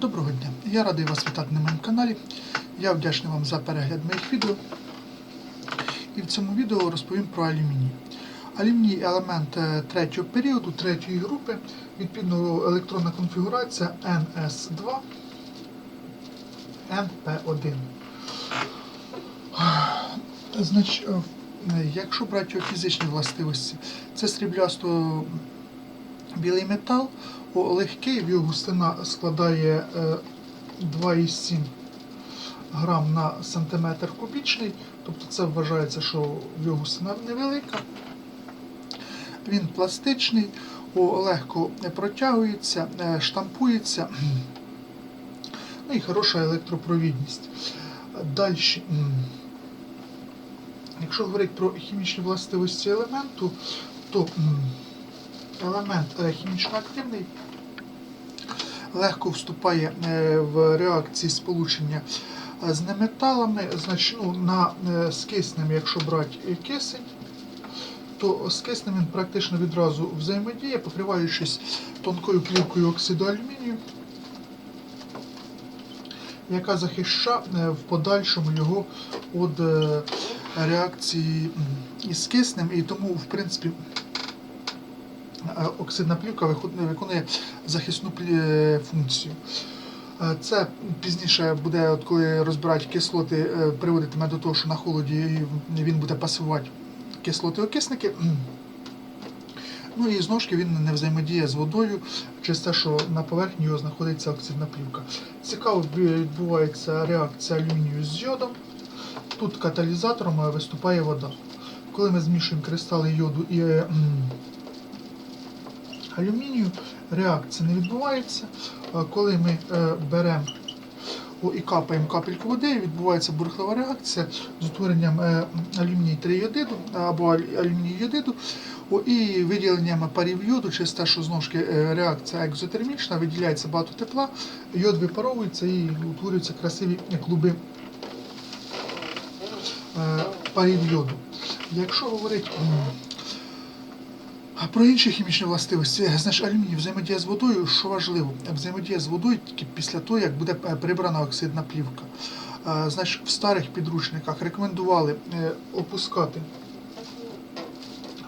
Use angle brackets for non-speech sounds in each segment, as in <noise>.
Доброго дня! Я радий вас вітати на моєму каналі. Я вдячний вам за перегляд моїх відео. І в цьому відео розповім про алюміній. Алюміній елемент е, третього періоду, третьої групи, відповідно електронна конфігурація NS2 NP1. Значить, якщо брати його фізичні властивості, це сріблясто білий метал, легкий, його густина складає е, 2,7 грам на сантиметр кубічний, тобто це вважається, що його густина невелика. Він пластичний, легко протягується, е, штампується, ну і хороша електропровідність. Далі, якщо говорити про хімічні властивості елементу, то елемент е, хімічно активний, легко вступає е, в реакції сполучення е, з неметалами, значить, ну, на, з киснем, якщо брати кисень, то з киснем він практично відразу взаємодіє, покриваючись тонкою плівкою оксиду алюмінію, яка захищає в подальшому його від реакції із киснем, і тому, в принципі, оксидна плівка виконує захисну е, функцію. Е, Це пізніше буде, от коли розбирають кислоти, е, приводитиме до того, що на холоді він буде пасувати кислоти окисники. Ну і знову ж таки він не взаємодіє з водою через те, що на поверхні його знаходиться оксидна плівка. Цікаво відбувається реакція алюмінію з йодом. Тут каталізатором е, виступає вода. Коли ми змішуємо кристали йоду і е, алюмінію, реакція не відбувається. Е, Коли ми е, беремо і капаємо капельку води, відбувається бурхлива реакція з утворенням е, алюміній трийодиду або алюміній йодиду і виділенням парів йоду через те, що знову ж реакція екзотермічна, виділяється багато тепла, йод випаровується і утворюються красиві клуби парів йоду. Якщо говорити а про інші хімічні властивості, значить алюміній взаємодія з водою, що важливо, взаємодія з водою тільки після того, як буде е, прибрана оксидна плівка. Е, Значить, в старих підручниках рекомендували е, опускати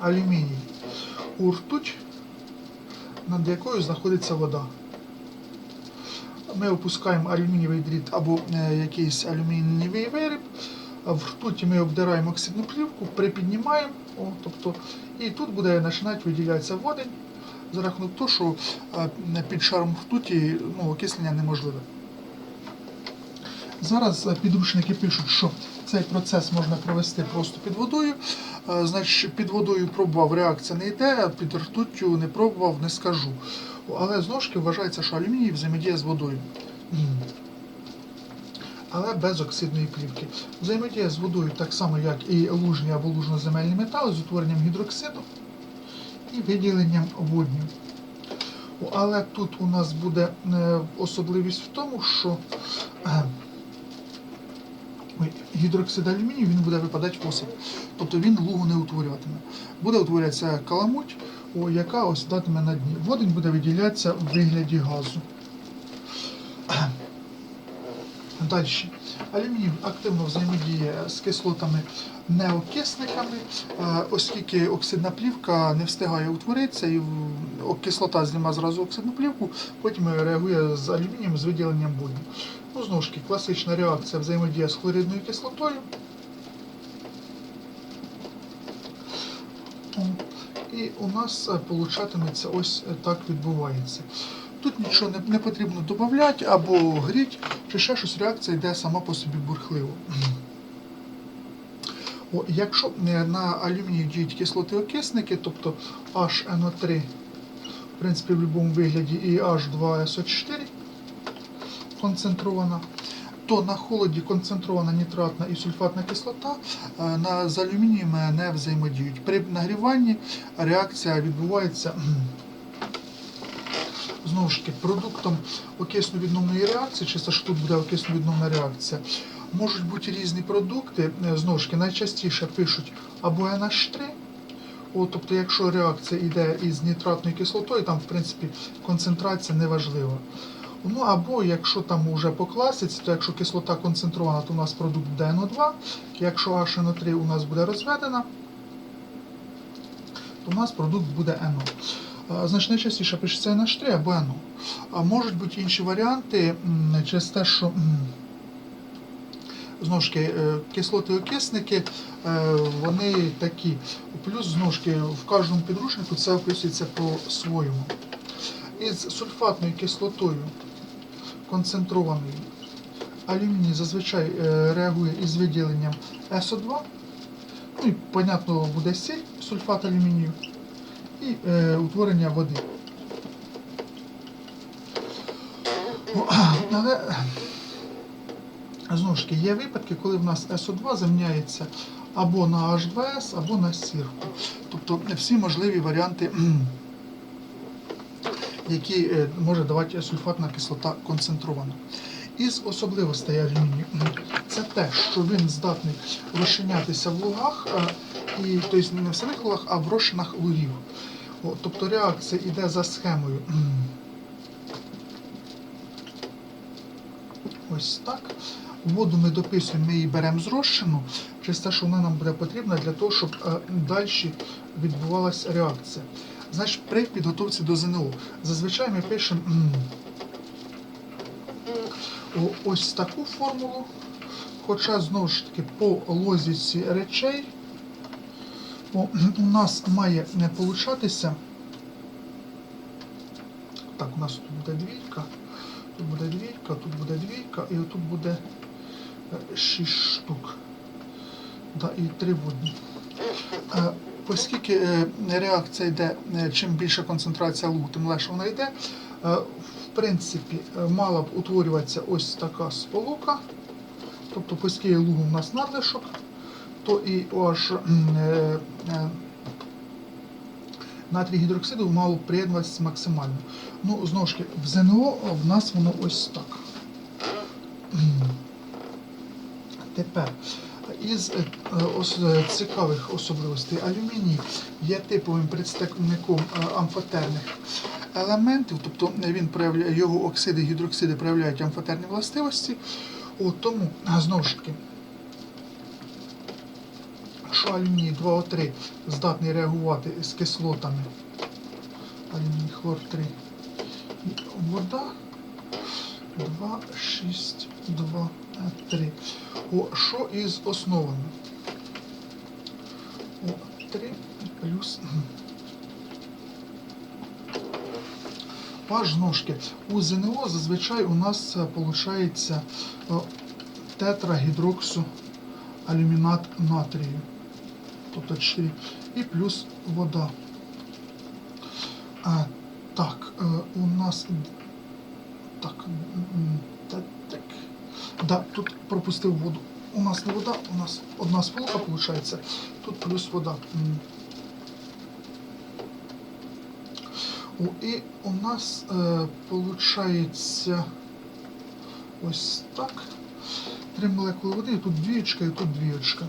алюміній у ртуть, над якою знаходиться вода. Ми опускаємо алюмінієвий дріт або е, якийсь алюмінієвий виріб. В ртуті ми обдираємо оксидну плівку, припіднімаємо, о, тобто, і тут буде починати виділятися водень за рахунок того, що е, під шаром ртуті ну, окислення неможливе. Зараз е, підручники пишуть, що цей процес можна провести просто під водою. Е, Значить, під водою пробував, реакція не йде, а під ртуттю не пробував, не скажу. Але знову ж таки вважається, що алюміній взаємодіє з водою. Але без оксидної плівки. Взаємодія з водою так само, як і лужні або лужноземельні метали з утворенням гідроксиду і виділенням водню. Але тут у нас буде е, особливість в тому, що е, гідроксид алюмінію він буде випадати в осад. Тобто він лугу не утворюватиме. Буде утворюватися каламуть, яка осідатиме на дні. Водень буде виділятися в вигляді газу. Далі. Алюміній активно взаємодіє з кислотами неокисниками, е, оскільки оксидна плівка не встигає утворитися, і кислота знімає зразу оксидну плівку, потім реагує з алюмінієм з виділенням водню. Ну, знову ж таки, класична реакція взаємодія з хлоридною кислотою. І у нас е, получатиметься ось е, так відбувається. Тут нічого не, не потрібно додати або гріть, чи ще щось реакція йде сама по собі бурхливо. О, якщо е, на алюмінії діють кислоти окисники, тобто HNO3, в принципі, в будь-якому вигляді, і H2SO4 концентрована, то на холоді концентрована нітратна і сульфатна кислота е, на, з алюмінієм не взаємодіють. При нагріванні реакція відбувається знову ж таки продуктом окисно-відновної реакції, чи це ж тут буде окисно-відновна реакція, можуть бути різні продукти. Е, Знову ж таки, найчастіше пишуть або NH3, О, тобто, якщо реакція йде із нітратною кислотою, там в принципі концентрація неважлива. Ну або якщо там уже по класиці, то якщо кислота концентрована, то у нас продукт буде NO2. Якщо HNO3 у нас буде розведена, то у нас продукт буде NO. А, Значить, найчастіше пишеться NH3 або. А можуть бути інші варіанти через те, що знову ж таки, е, кислоти окисники, е, вони такі. Плюс знову ж таки, в кожному підручнику це описується по-своєму. Із сульфатною кислотою концентрований алюміній зазвичай е, реагує із виділенням СО2. Ну і, понятно, буде сіль, сульфат алюмінію і е, утворення води. <clears throat> Але знову ж таки є випадки, коли в нас СО2 заміняється або на H2S, або на сірку. Тобто всі можливі варіанти, <clears throat> які е, може давати сульфатна кислота концентрована. Із особливостей алюмінію це те, що він здатний розчинятися в лугах, е, і, тобто не в самих лугах, а в розчинах лугів. О, Тобто реакція йде за схемою. Ось так. Воду ми дописуємо, ми її беремо з розчину, через те, що вона нам буде потрібна для того, щоб е, далі відбувалася реакція. Значить, при підготовці до ЗНО зазвичай ми пишемо ось таку формулу, хоча знову ж таки по лозіці речей у нас має не получатися. Так, у нас тут буде двійка. Тут буде двійка, тут буде двійка, і отут буде 6 штук. Да, і 3 водні. Е, Оскільки е, реакція йде, е, чим більша концентрація лугу, тим легше вона йде. В принципі, е, мала б утворюватися ось така сполука. Тобто, оскільки лугу у нас надлишок, то і OH натрій гідроксиду мало б приєднуватися максимально. Ну, знову ж таки, в ЗНО в нас воно ось так. Тепер із цікавих особливостей алюміній є типовим представником амфотерних елементів, тобто він проявляє його оксиди, гідроксиди проявляють амфотерні властивості. О, тому, знову ж таки, що алюміній 2О3 здатний реагувати з кислотами. Алюміній хлор 3 і вода 2, 6, 2, 3. О, що із основами? О, 3 плюс. Ваш ножки. У ЗНО зазвичай у нас виходить тетрагідроксу алюмінат натрію. Тобто 4. І плюс вода. А, так, е, у нас. Так. так. Да, тут пропустив воду. У нас не вода, у нас одна сполука виходить. Тут плюс вода. М. О, і у нас е, виходить ось так. Три молекули води, і тут двієчка, і тут двієчка.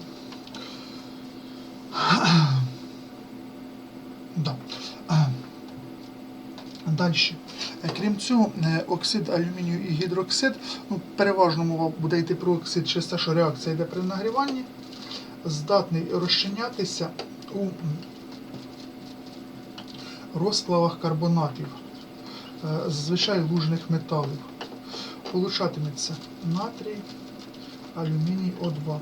<clears throat> Да. Далі. Крім цього, е, оксид алюмінію і гідроксид, ну, переважно мова буде йти про оксид через те, що реакція йде при нагріванні, здатний розчинятися у розплавах карбонатів, е, зазвичай лужних металів. Получатиметься натрій, алюміній О2,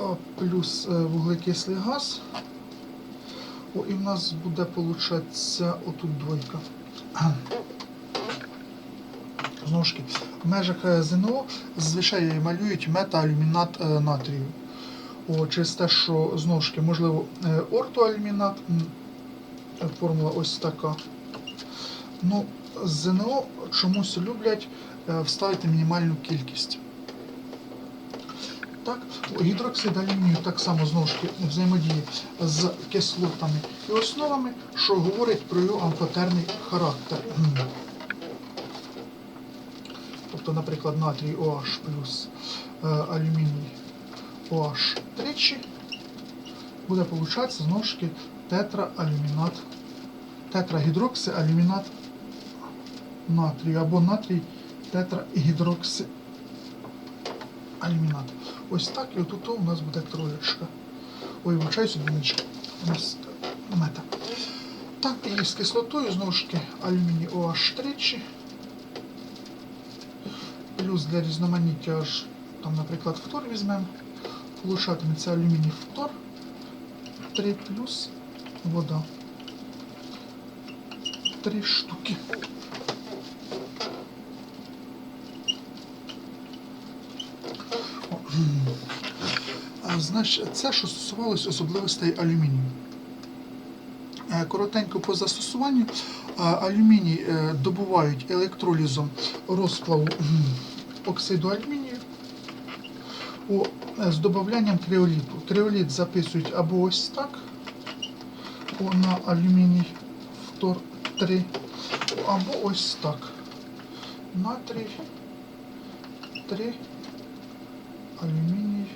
е, плюс е, вуглекислий газ. О, і в нас буде получатися отут двойка. <clears throat> Знову ж таки, в межах ЗНО зазвичай малюють метаалюмінат натрію. О, через те, що знову ж таки, можливо, ортоалюмінат, формула ось така. Ну, ЗНО чомусь люблять е, вставити мінімальну кількість. Так, гідроксид алюмінію так само знову ж таки взаємодіє з кислотами і основами, що говорить про його амфотерний характер. Тобто, наприклад, натрій OH плюс е, алюміній OH тричі буде получатися знову ж таки тетраалюмінат, тетрагідроксиалюмінат натрію або натрій тетрагідрокси алюмінат. Ось так, і отут у нас буде троєчка. Ой, вибачаюсь, одиничка. У нас мета. Так, і з кислотою, знову ж таки, алюміній OH тричі. Плюс для різноманіття аж, там, наприклад, фтор візьмемо. Получатиметься алюміній фтор 3 плюс вода. Три штуки. О, а, Значить, це що стосувалось особливостей алюмінію. Е, Коротенько по застосуванню. Алюміній е, добувають електролізом розплаву оксиду алюмінію е, з додаванням криоліту. Криоліт записують або ось так, о, на алюміній фтор 3, або ось так. Натрій 3, алюміній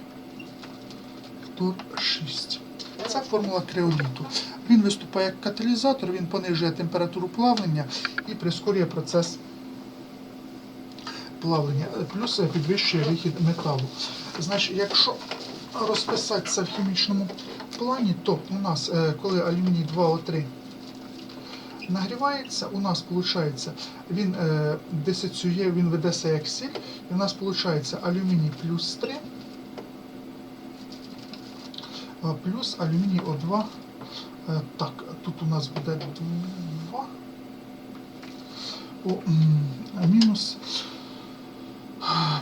фтор 6. Це формула криоліту. Він виступає як каталізатор, він понижує температуру плавлення і прискорює процес плавлення, плюс підвищує вихід металу. Значить, якщо розписати це в хімічному плані, то у нас, е, коли алюміній 2О3 нагрівається, у нас виходить, він е, десицює, він ведеться як сіль, і у нас виходить алюміній плюс 3, плюс алюміній О2. Е, Так, тут у нас буде 2. О, мінус.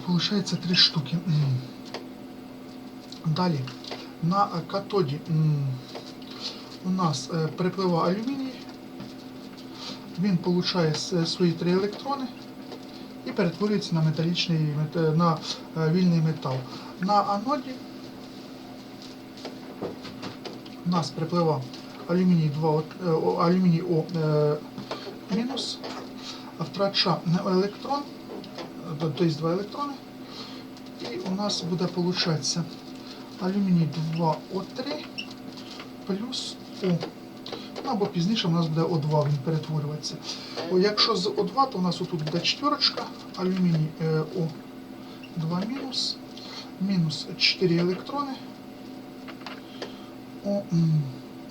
Получається 3 штуки. Далі на катоді у нас е, припливає алюміній. Він получає свої три електрони і перетворюється на металічний на е, вільний метал. На аноді у нас припливав алюміній 2, О- е, е, мінус, втрача електрон, е, тобто два електрони. І у нас буде получатися алюміній 2О3 плюс О. Ну, або пізніше у нас буде О2 він перетворюватися. О, якщо з О2, то у нас отут буде четверочка, алюміній е, О2 мінус, мінус 4 електрони. О,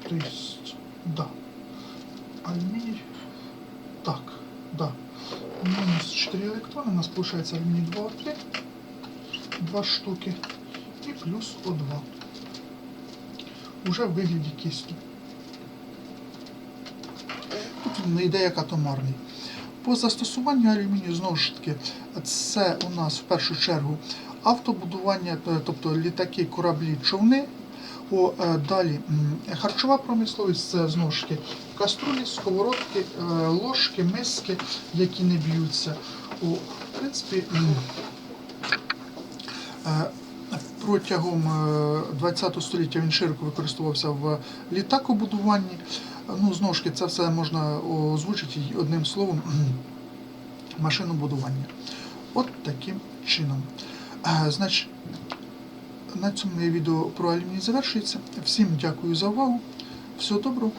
то есть, да. Алюминий. Так, да. Минус 4 электрона. У нас получается алюминий 2 О3. 2 штуки. Плюс О2. Уже в вигляді кістю. Тут він йде як атомарний. По застосуванню алюмінію, знову ж таки, це у нас в першу чергу автобудування, е, тобто літаки, кораблі, човни. О, е, далі харчова промисловість це знову ж таки каструлі, сковородки, е, ложки, миски, які не б'ються. О, в принципі, протягом ХХ століття він широко використовувався в літакобудуванні. Ну, знову ж таки, це все можна озвучити одним словом <clears throat> машинобудування. От таким чином. Е, Значить, на цьому моє відео про алюміній завершується. Всім дякую за увагу. Всього доброго.